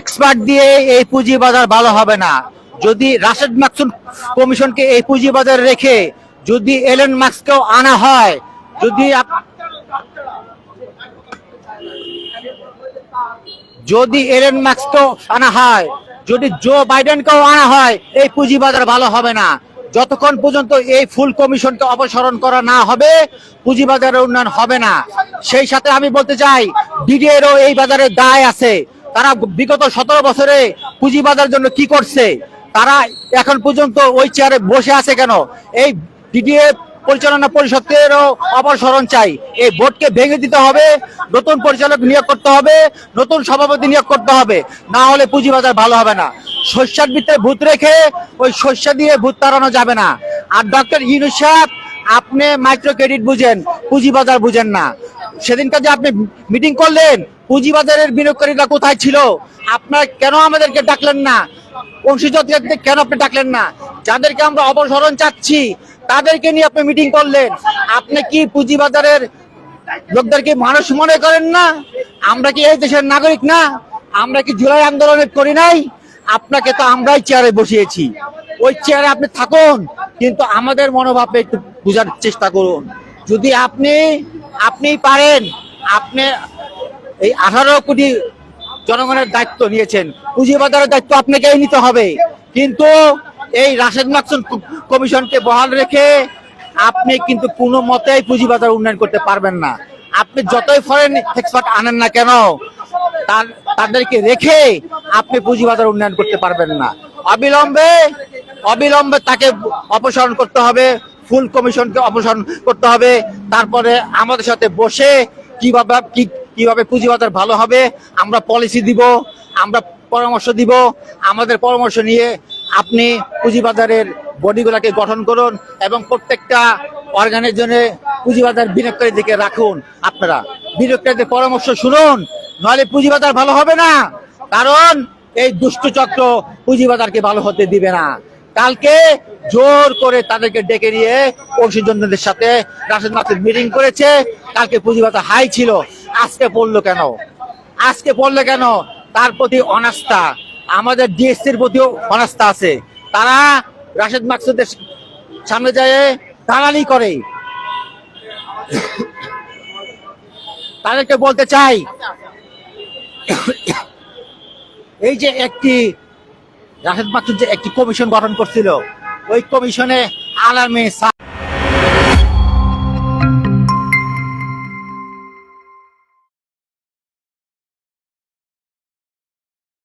Expert দিয়ে এই পুঁজি বাজার ভালো হবে না। যদি রাশেদ মাকসুদ কমিশনকে এই পুঁজি বাজারে রেখে যদি এলেন মার্কসকেও আনা হয়, যদি যদি এলেন মার্কসকেও আনা হয়, যদি জো বাইডেনকেও আনা হয়, এই পুঁজি বাজার ভালো হবে না। যতক্ষণ পর্যন্ত এই ফুল কমিশনকে অপসারণ করা না হবে পুঁজি বাজারের উন্নয়ন হবে না। সেই সাথে আমি বলতে চাই ডিডিএরও এই বাজারে দায় আছে। তারা বিগত সতেরো বছরে পুঁজি বাজার জন্য কি করছে? তারা এখন পর্যন্ত ওই চেয়ারে বসে আছে কেন? এই ডিডিএ পরিচালনা পরিষদেরও অপসারণ চাই। এই বোর্ডকে ভেঙে দিতে হবে, নতুন পরিচালক নিয়োগ করতে হবে, নতুন সভাপতি নিয়োগ করতে হবে। না হলে পুঁজিবাজার ভালো হবে না। শস্যার ভিতরে ভূত রেখে ওই শস্য দিয়ে ভূত তাড়ানো যাবে না। আর ডক্টর ইউনুস সাহেব, আপনি মাইক্রো ক্রেডিট বুঝেন, পুঁজিবাজার বুঝেন না। সেদিনকার যে আপনি মিটিং করলেন, পুঁজিবাজারের বিনিয়োগকারীরা কোথায় ছিল? আপনার কেন আমাদেরকে ডাকলেন না? অংশীদারদেরকে কেন আপনি ডাকলেন না? যাদেরকে আমরা অপসারণ চাচ্ছি, তাদেরকে নিয়ে আপনি মিটিং করলেন। আপনি কি পুঁজিবাজারের লোকদেরকে মানুষ মনে করেন না? আমরা কি এই দেশের নাগরিক না? আমরা কি জুলাই আন্দোলনে করি নাই? আপনাকে তো আমরাই চেয়ারে বসিয়েছি। ওই চেয়ারে আপনি থাকুন, কিন্তু আমাদের মনোভাবটা একটু বোঝার চেষ্টা করুন। যদি আপনি আপনি পারেন। আপনি এই আঠারো কোটি জনগণের দায়িত্ব নিয়েছেন। পুঁজিবাজারের দায়িত্ব আপনাকেই নিতে হবে। কিন্তু এই রাশেদ মাকসুদ কমিশনকে বহাল রেখে আপনি কিন্তু কোনো মতেই পুঁজিবাজার উন্নয়ন করতে পারবেন না। আপনি যতই ফরেন এক্সপার্ট আনেন না কেন, তার তাদেরকে রেখে আপনি পুঁজিবাজার উন্নয়ন করতে পারবেন না। অবিলম্বে অবিলম্বে তাকে অপসারণ করতে হবে। ফুল কমিশনকে অপসারণ করতে হবে। তারপরে আমাদের সাথে বসে কীভাবে কীভাবে পুঁজিবাজার ভালো হবে, আমরা পলিসি দিব, আমরা পরামর্শ দিব। আমাদের পরামর্শ নিয়ে আপনি পুঁজিবাজারের বডিগুলাকে গঠন করুন এবং প্রত্যেকটা অর্গানের জন্য পুঁজিবাজার বিনিয়োগকারীদেরকে রাখুন আপনারা। বিনিয়োগকারীদের পরামর্শ শুনুন নইলে পুঁজিবাজার ভালো হবে না। কারণ এই দুষ্ট চক্র পুঁজিবাজারকে ভালো হতে দিবে না। কালকে জোর করে তাদেরকে ডেকে নিয়ে অংশীজনদের সাথে রাশেদ মাসুদ মিটিং করেছে। কালকে পুঁজিবাজার হাই ছিল। আজকে পড়ল কেন? আজকে পড়ল কেন? তার প্রতি অনাস্থা। আমাদের ডিএসসির প্রতিও অনাস্থা আছে। তারা রাশেদ মাকসুদের সামনে যায় দালালি করে। তাদেরকে বলতে চাই, এই যে একটি রাশেদ মাকসুদ যে একটি কমিশন গঠন করছিল ওই কমিশনে আলামে